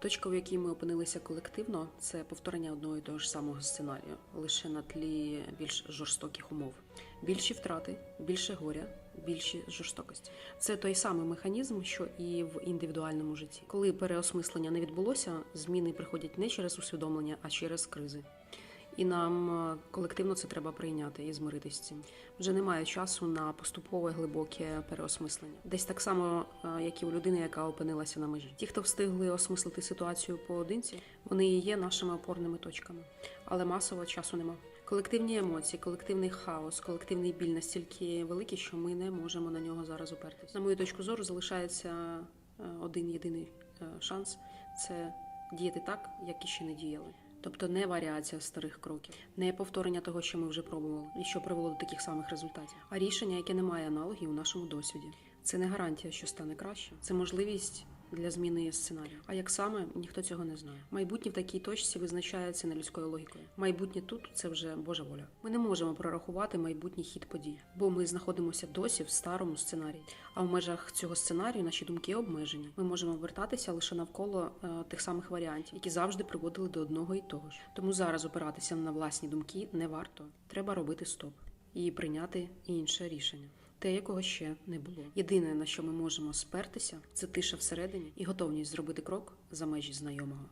Точка, в якій ми опинилися колективно, це повторення одного і того ж самого сценарію, лише на тлі більш жорстоких умов. Більші втрати, більше горя, більші жорстокості. Це той самий механізм, що і в індивідуальному житті. Коли переосмислення не відбулося, зміни приходять не через усвідомлення, а через кризи. І нам е, колективно це треба прийняти і змиритися з цим. Вже немає часу на поступове глибоке переосмислення. Десь так само, е, як і у людини, яка опинилася на межі. Ті, хто встигли осмислити ситуацію поодинці, вони і є нашими опорними точками. Але масово часу нема. Колективні емоції, колективний хаос, колективний біль настільки великі, що ми не можемо на нього зараз опертись. На мою точку зору, залишається е, один єдиний шанс це діяти так, як і ще не діяли. Тобто не варіація старих кроків, не повторення того, що ми вже пробували, і що привело до таких самих результатів, а рішення, яке не має аналогів у нашому досвіді. Це не гарантія, що стане краще, це можливість для зміни сценарію. А як саме ніхто цього не знає. Майбутнє в такій точці визначається не людською логікою. Майбутнє тут це вже Божа воля. Ми не можемо прорахувати майбутній хід подій, бо ми знаходимося досі в старому сценарії. А в межах цього сценарію наші думки обмежені. Ми можемо вертатися лише навколо е, тих самих варіантів, які завжди приводили до одного і того ж. Тому зараз опиратися на власні думки не варто. Треба робити стоп і прийняти інше рішення. Те, якого ще не було. Єдине, на що ми можемо спертися, це тиша всередині і готовність зробити крок за межі знайомого.